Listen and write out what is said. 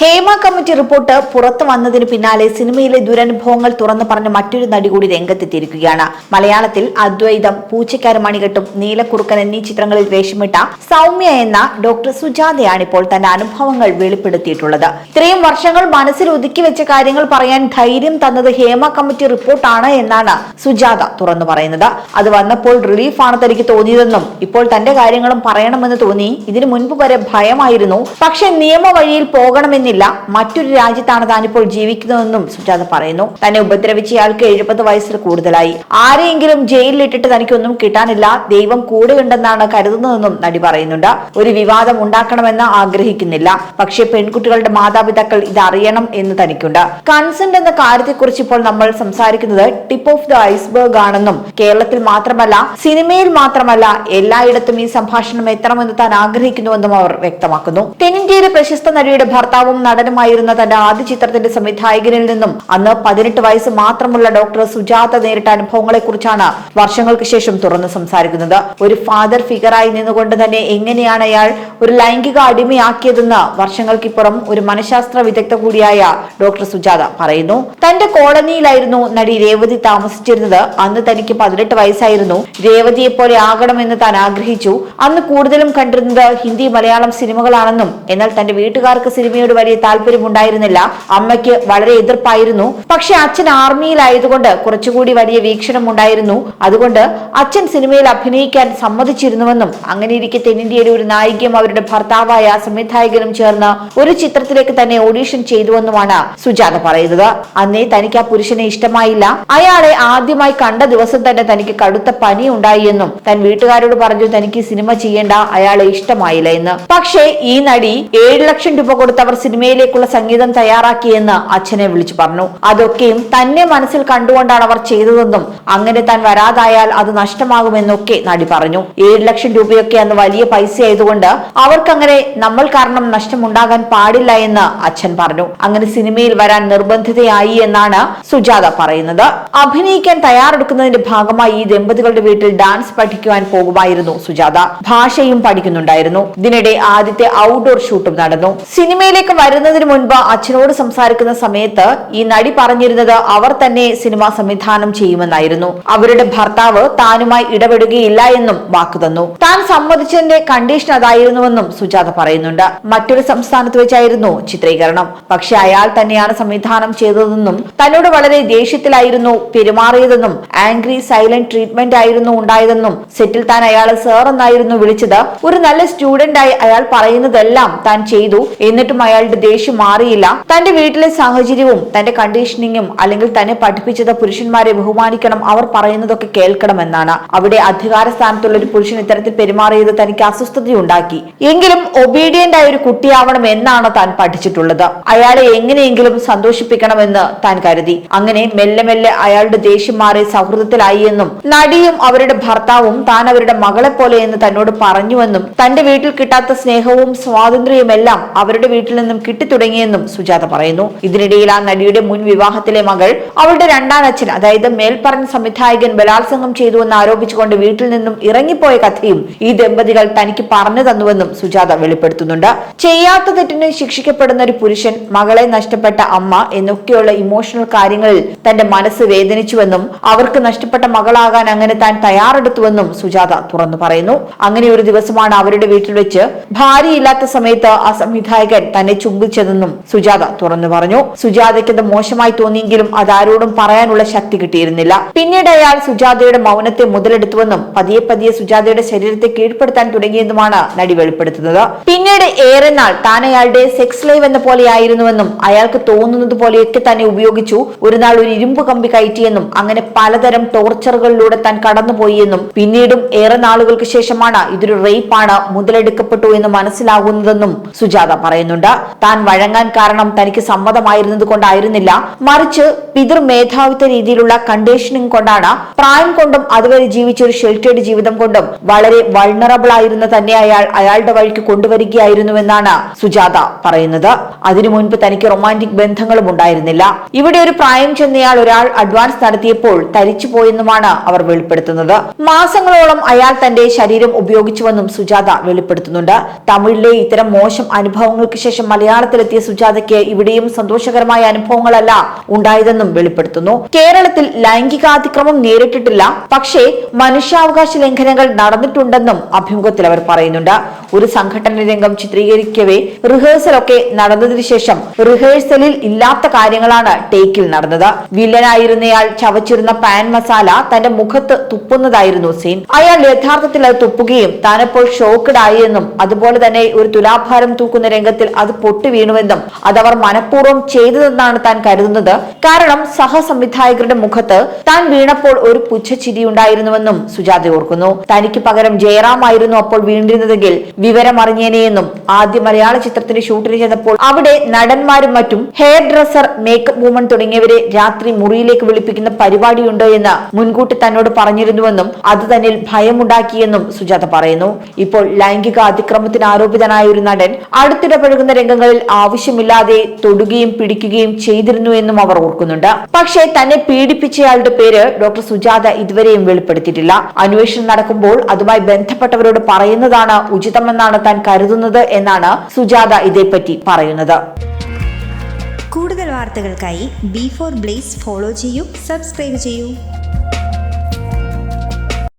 Hema committee report പുറത്തു വന്നതിന് പിന്നാലെ സിനിമയിലെ ദുരനുഭവങ്ങൾ തുറന്നു പറഞ്ഞ മറ്റൊരു നടി കൂടി രംഗത്തെത്തിയിരിക്കുകയാണ്. മലയാളത്തിൽ അദ്വൈതം പൂച്ചക്കാര മണികെട്ടും നീലക്കുറുക്കൻ എന്നീ ചിത്രങ്ങളിൽ വേഷമിട്ട സൗമ്യ എന്ന ഡോക്ടർ സുജാതയാണ് ഇപ്പോൾ തന്റെ അനുഭവങ്ങൾ വെളിപ്പെടുത്തിയിട്ടുള്ളത്. ഇത്രയും വർഷങ്ങൾ മനസ്സിൽ ഒതുക്കി വെച്ച കാര്യങ്ങൾ പറയാൻ ധൈര്യം തന്നത് ഹേമ കമ്മിറ്റി റിപ്പോർട്ടാണ് എന്നാണ് സുജാത തുറന്നു പറയുന്നത്. അത് വന്നപ്പോൾ റിലീഫാണ് തനിക്ക് തോന്നിയതെന്നും ഇപ്പോൾ തന്റെ കാര്യങ്ങളും പറയണമെന്ന് തോന്നി. ഇതിനു മുൻപ് വരെ ഭയമായിരുന്നു. പക്ഷെ നിയമവഴിയിൽ പോകണമെന്നില്ല മറ്റൊരു രാജ്യത്താണ് താനിപ്പോൾ ജീവിക്കുന്നതെന്നും സുജാത പറയുന്നു. തന്നെ ഉപദ്രവിച്ച ഇയാൾക്ക് എഴുപത് വയസ്സിൽ കൂടുതലായി. ആരെയെങ്കിലും ജയിലിലിട്ടിട്ട് തനിക്കൊന്നും കിട്ടാനില്ല. ദൈവം കൂടെയുണ്ടെന്നാണ് കരുതുന്നതെന്നും നടി പറയുന്നുണ്ട്. ഒരു വിവാദം ഉണ്ടാക്കണമെന്ന് ആഗ്രഹിക്കുന്നില്ല. പക്ഷേ പെൺകുട്ടികളുടെ മാതാപിതാക്കൾ ഇത് അറിയണം എന്ന് തനിക്കുണ്ട്. കൺസെന്റ് എന്ന കാര്യത്തെക്കുറിച്ച് ഇപ്പോൾ നമ്മൾ സംസാരിക്കുന്നത് ടിപ്പ് ഓഫ് ദ ഐസ്ബർഗ് ആണെന്നും കേരളത്തിൽ മാത്രമല്ല സിനിമയിൽ മാത്രമല്ല എല്ലായിടത്തും ഈ സംഭാഷണം എത്തണമെന്ന് താൻ ആഗ്രഹിക്കുന്നുവെന്നും അവർ വ്യക്തമാക്കുന്നു. തെന്നിന്ത്യയിലെ പ്രശസ്ത നടിയുടെ ഭർത്താവും നടനുമായിരുന്ന തന്റെ ആദ്യ ചിത്രത്തിന്റെ സംവിധായകനിൽ നിന്നും അന്ന് പതിനെട്ട് വയസ്സ് മാത്രമുള്ള ഡോക്ടർ സുജാത നേരിട്ട അനുഭവങ്ങളെക്കുറിച്ചാണ് വർഷങ്ങൾക്ക് ശേഷം തുറന്ന് സംസാരിക്കുന്നത്. ഒരു ഫാദർ ഫിഗറായി നിന്നുകൊണ്ട് തന്നെ എങ്ങനെയാണ് അയാൾ ഒരു ലൈംഗിക അടിമയാക്കിയതെന്ന് വർഷങ്ങൾക്കിപ്പുറം ഒരു മനഃശാസ്ത്ര വിദഗ്ധ കൂടിയായ ഡോക്ടർ സുജാത പറയുന്നു. തന്റെ കോളനിയിലായിരുന്നു നടി രേവതി താമസിച്ചിരുന്നത്. അന്ന് തനിക്ക് പതിനെട്ട് വയസ്സായിരുന്നു. രേവതിയെ പോലെ ആകണമെന്ന് താൻ ആഗ്രഹിച്ചു. അന്ന് കൂടുതലും കണ്ടിരുന്നത് ഹിന്ദി മലയാളം സിനിമകളാണെന്നും എന്നാൽ തന്റെ വീട്ടുകാർക്ക് സിനിമയോട് വലിയ താല്പര്യമുണ്ടായിരുന്നില്ല. അമ്മയ്ക്ക് വളരെ എതിർപ്പായിരുന്നു. പക്ഷെ അച്ഛൻ ആർമിയിലായതുകൊണ്ട് കുറച്ചുകൂടി വലിയ വീക്ഷണം ഉണ്ടായിരുന്നു അതുകൊണ്ട് അച്ഛൻ സിനിമയിൽ അഭിനയിക്കാൻ സമ്മതിച്ചിരുന്നുവെന്നും അങ്ങനെ ഇരിക്കെ തെന്നിന്ത്യയിലെ ഒരു നായികയും അവരുടെ ഭർത്താവായ സംവിധായകനും ചേർന്ന് ഒരു ചിത്രത്തിലേക്ക് തന്നെ ഓഡീഷൻ ചെയ്തുവെന്നുമാണ് സുജാത പറയുന്നത്. അന്നേ തനിക്ക് ആ പുരുഷനെ ഇഷ്ടമായില്ല. അയാളെ ആദ്യമായി കണ്ട ദിവസം തന്നെ തനിക്ക് കടുത്ത പനി ഉണ്ടായി എന്നും തൻ വീട്ടുകാരോട് പറഞ്ഞു തനിക്ക് സിനിമ ചെയ്യേണ്ട അയാളെ ഇഷ്ടമായില്ല എന്ന്. പക്ഷേ ഈ നടി ഏഴ് ലക്ഷം രൂപ കൊടുത്ത് അവർ സിനിമയിലേക്കുള്ള സംഗീതം തയ്യാറാക്കിയെന്ന് അച്ഛനെ വിളിച്ചു പറഞ്ഞു. അതൊക്കെയും തന്നെ മനസ്സിൽ കണ്ടുകൊണ്ടാണ് അവർ ചെയ്തതെന്നും അങ്ങനെ താൻ വരാതായാൽ അത് നഷ്ടമാകുമെന്നൊക്കെ നടി പറഞ്ഞു. ഏഴ് ലക്ഷം രൂപയൊക്കെ അന്ന് വലിയ പൈസ ആയതുകൊണ്ട് അവർക്കങ്ങനെ നമ്മൾ കാരണം നഷ്ടമുണ്ടാകാൻ പാടില്ല എന്ന് അച്ഛൻ പറഞ്ഞു. അങ്ങനെ സിനിമയിൽ വരാൻ നിർബന്ധിതയായി എന്നാണ് സുജാത പറയുന്നത്. അഭിനയിക്കാൻ തയ്യാറെടുക്കുന്നതിന്റെ ഭാഗമായി ഈ ദമ്പതികളുടെ വീട്ടിൽ ഡാൻസ് പഠിക്കുവാൻ പോകുമായിരുന്നു സുജാത. ഭാഷയും പഠിക്കുന്നുണ്ടായിരുന്നു. ഇതിനിടെ ആദ്യത്തെ ഔട്ട്ഡോർ ഷൂട്ടും നടന്നു. സിനിമയിലേക്ക് വരുന്നതിന് മുൻപ് അച്ഛനോട് സംസാരിക്കുന്ന സമയത്ത് ഈ നടി പറഞ്ഞിരുന്നത് അവർ തന്നെ സിനിമ സംവിധാനം ചെയ്യുമെന്നായിരുന്നു. അവരുടെ ഭർത്താവ് താനുമായി ഇടപെടുകയില്ല എന്നും വാക്കു തന്നു. താൻ സമ്മതിച്ചതിന്റെ കണ്ടീഷൻ അതായിരുന്നുവെന്നും സുജാത പറയുന്നുണ്ട്. മറ്റൊരു സംസ്ഥാനത്ത് വെച്ചായിരുന്നു ചിത്രീകരണം. പക്ഷെ അയാൾ തന്നെയാണ് സംവിധാനം ചെയ്തതെന്നും തന്നോട് വളരെ ദേഷ്യത്തിലായിരുന്നു പെരുമാറിയതെന്നും ആംഗ്രി സൈലന്റ് ട്രീറ്റ്മെന്റ് ആയിരുന്നു ഉണ്ടായതെന്നും സെറ്റിൽ താൻ അയാളെ സർ എന്നായിരുന്നു വിളിച്ചത്. ഒരു നല്ല സ്റ്റുഡന്റ് ആയി അയാൾ പറയുന്നതെല്ലാം താൻ ചെയ്തു. എന്നിട്ടും അയാളുടെ ദേഷ്യം മാറിയില്ല. തന്റെ വീട്ടിലെ സാഹചര്യവും തന്റെ കണ്ടീഷനിങ്ങും അല്ലെങ്കിൽ തന്നെ പഠിപ്പിച്ചത് പുരുഷന്മാരെ ബഹുമാനിക്കണം അവർ പറയുന്നതൊക്കെ കേൾക്കണമെന്നാണ്. അവിടെ അധികാര സ്ഥാനത്തുള്ള ഒരു പുരുഷൻ ഇത്തരത്തിൽ പെരുമാറിയത് തനിക്ക് അസ്വസ്ഥതയുണ്ടാക്കി. എങ്കിലും ഒബീഡിയന്റ് ആയ ഒരു കുട്ടിയാവണം എന്നാണ് താൻ പഠിച്ചിട്ടുള്ളത്. അയാളെ എങ്ങനെയെങ്കിലും സന്തോഷിപ്പിക്കണമെന്ന് താൻ കരുതി. അങ്ങനെ മെല്ലെ മെല്ലെ അയാളുടെ ദേഷ്യം മാറി സൗഹൃദത്തിലായി എന്നും നടിയും അവരുടെ ഭർത്താവും താൻ അവരുടെ മകളെ പോലെ എന്ന് തന്നോട് പറഞ്ഞുവെന്നും തന്റെ വീട്ടിൽ കിട്ടാത്ത സ്നേഹവും സ്വാതന്ത്ര്യവും എല്ലാം അവരുടെ വീട്ടിൽ നിന്നും കിട്ടിത്തുടങ്ങിയെന്നും സുജാത പറയുന്നു. ഇതിനിടയിൽ ആ നടിയുടെ മുൻ വിവാഹത്തിലെ മകൾ അവളുടെ രണ്ടാം അച്ഛൻ അതായത് മേൽപ്പറഞ്ഞ സംവിധായകൻ ബലാത്സംഗം ചെയ്തുവെന്ന് ആരോപിച്ചുകൊണ്ട് വീട്ടിൽ നിന്നും ഇറങ്ങിപ്പോയ കഥയും ഈ ദമ്പതികൾ തനിക്ക് പറഞ്ഞു തന്നുവെന്നും സുജാത വെളിപ്പെടുത്തുന്നുണ്ട്. ചെയ്യാത്ത തെറ്റിന് ശിക്ഷിക്കപ്പെടുന്ന ഒരു പുരുഷൻ മകളെ നഷ്ടപ്പെട്ട അമ്മ എന്നൊക്കെയുള്ള ഇമോഷണൽ കാര്യങ്ങളിൽ തന്റെ മനസ്സ് വേദനിച്ചുവെന്നും അവർക്ക് നഷ്ടപ്പെട്ട മകളാകാൻ അങ്ങനെ താൻ തയ്യാറെടുത്തുവെന്നും സുജാത തുറന്നു പറയുന്നു. അങ്ങനെ ഒരു ദിവസമാണ് അവരുടെ വീട്ടിൽ വെച്ച് ഭാര്യയില്ലാത്ത സമയത്ത് ആ സംവിധായകൻ തന്നെ ചുംബിച്ചതെന്നും സുജാത തുറന്നു പറഞ്ഞു. സുജാതയ്ക്ക് അത് മോശമായി തോന്നിയെങ്കിലും അതാരോടും പറയാനുള്ള ശക്തി കിട്ടിയിരുന്നില്ല. പിന്നീട് അയാൾ സുജാതയുടെ മൗനത്തെ മുതലെടുത്തുവെന്നും പതിയെ പതിയെ സുജാതയുടെ ശരീരത്തെ കീഴ്പ്പെടുത്താൻ തുടങ്ങിയെന്നുമാണ് നടി വെളിപ്പെടുത്തുന്നത്. പിന്നീട് ഏറെ നാൾ താൻ അയാളുടെ സെക്സ് ലൈവ് എന്ന പോലെയായിരുന്നുവെന്നും അയാൾക്ക് തോന്നുന്നത് പോലെയൊക്കെ തന്നെ ഉപയോഗിച്ചു. ഒരു നാൾ ഒരു ഇരുമ്പ് കമ്പി കയറ്റിയെന്നും അങ്ങനെ പലതരം ടോർച്ചറുകളിലൂടെ താൻ കടന്നുപോയി എന്നും പിന്നീടും ഏറെ നാളുകൾക്ക് ശേഷമാണ് ഇതൊരു റേപ്പാണ് മുതലെടുക്കപ്പെട്ടു എന്ന് മനസ്സിലാകുന്നതെന്നും സുജാത പറയുന്നുണ്ട്. താൻ വഴങ്ങാൻ കാരണം തനിക്ക് സമ്മതമായിരുന്നത് കൊണ്ടായിരുന്നില്ല. മറിച്ച് പിതൃ മേധാവിത്വ രീതിയിലുള്ള കണ്ടീഷനിങ് കൊണ്ടാണ് പ്രായം കൊണ്ടും അതുവരെ ജീവിച്ച ഒരു ഷെൽറ്റേഡ് ജീവിതം കൊണ്ടും വളരെ വൾണറബിൾ ആയിരുന്ന തന്നെ അയാൾ അയാളുടെ വഴിക്ക് കൊണ്ടുവരികയായിരുന്നുവെന്നാണ് സുജാത പറയുന്നത്. അതിനു മുൻപ് തനിക്ക് റൊമാന്റിക് ബന്ധങ്ങളും ഉണ്ടായിരുന്നില്ല. ഇവിടെ ഒരു പ്രായം ചെന്നയാൾ ഒരാൾ അഡ്വാൻസ് നടത്തിയപ്പോൾ തരിച്ചു പോയെന്നുമാണ് അവർ വെളിപ്പെടുത്തുന്നത്. മാസങ്ങളോളം അയാൾ തന്റെ ശരീരം ഉപയോഗിച്ചുവെന്നും സുജാത വെളിപ്പെടുത്തുന്നുണ്ട്. തമിഴിലെ ഇത്തരം മോശം അനുഭവങ്ങൾക്ക് ശേഷം മലയാള മലയാളത്തിലെത്തിയ സുജാതയ്ക്ക് ഇവിടെയും സന്തോഷകരമായ അനുഭവങ്ങളല്ല ഉണ്ടായതെന്നും വെളിപ്പെടുത്തുന്നു. കേരളത്തിൽ ലൈംഗികാതിക്രമം നേരിട്ടിട്ടില്ല. പക്ഷേ മനുഷ്യാവകാശ ലംഘനങ്ങൾ നടന്നിട്ടുണ്ടെന്നും അഭിമുഖത്തിൽ അവർ പറയുന്നുണ്ട്. ഒരു സംഘടന രംഗം ചിത്രീകരിക്കവേ റിഹേഴ്സൽ ഒക്കെ നടന്നതിനു ശേഷം റിഹേഴ്സലിൽ ഇല്ലാത്ത കാര്യങ്ങളാണ് ടേക്കിൽ നടന്നത്. വില്ലനായിരുന്നയാൾ ചവച്ചിരുന്ന പാൻ മസാല തന്റെ മുഖത്ത് തുപ്പുന്നതായിരുന്നു സീൻ അയാൾ യഥാർത്ഥത്തിൽ അത് തുപ്പുകയും താനപ്പോൾ ഷോക്കഡായി എന്നും അതുപോലെ തന്നെ ഒരു തുലാഭാരം തൂക്കുന്ന രംഗത്തിൽ അത് പൊട്ടി വീണുവെന്നും അതവർ മനഃപൂർവം ചെയ്തതെന്നാണ് താൻ കരുതുന്നത്. കാരണം സഹസംവിധായകരുടെ മുഖത്ത് താൻ വീണപ്പോൾ ഒരു പുച്ഛച്ചിരി ഉണ്ടായിരുന്നുവെന്നും സുജാത ഓർക്കുന്നു. തനിക്ക് പകരം ജയറാം ആയിരുന്നു അപ്പോൾ വീണ്ടിരുന്നതെങ്കിൽ വിവരമറിഞ്ഞേനെയെന്നും ആദ്യ മലയാള ചിത്രത്തിന്റെ ഷൂട്ടിന് ചെന്നപ്പോൾ അവിടെ നടന്മാരും മറ്റും ഹെയർ ഡ്രസ്സർ മേക്കപ്പ് വുമൺ തുടങ്ങിയവരെ രാത്രി മുറിയിലേക്ക് വിളിപ്പിക്കുന്ന പരിപാടിയുണ്ട് എന്ന് മുൻകൂട്ടി തന്നോട് പറഞ്ഞിരുന്നുവെന്നും അത് തന്നിൽ ഭയമുണ്ടാക്കിയെന്നും സുജാത പറയുന്നു. ഇപ്പോൾ ലൈംഗിക അതിക്രമത്തിന് ആരോപിതനായ ഒരു നടൻ അടുത്തിടപഴകുന്ന രംഗങ്ങളിൽ ആവശ്യമില്ലാതെ തൊടുകയും പിടിക്കുകയും ചെയ്തിരുന്നു എന്നും അവർ ഓർക്കുന്നുണ്ട്. പക്ഷേ തന്നെ പീഡിപ്പിച്ചയാളുടെ പേര് ഡോക്ടർ സുജാത ഇതുവരെയും വെളിപ്പെടുത്തിയിട്ടില്ല. അന്വേഷണം നടക്കുമ്പോൾ അതുമായി ബന്ധപ്പെട്ടവരോട് പറയുന്നതാണ് ഉചിതമെന്നാണ് താൻ കരുതുന്നത് എന്നാണ് സുജാത ഇതേപ്പറ്റി പറയുന്നത്. കൂടുതൽ വാർത്തകൾക്കായി ബി ഫോർ ബ്ലേസ് ഫോളോ ചെയ്യൂ സബ്സ്ക്രൈബ് ചെയ്യൂ.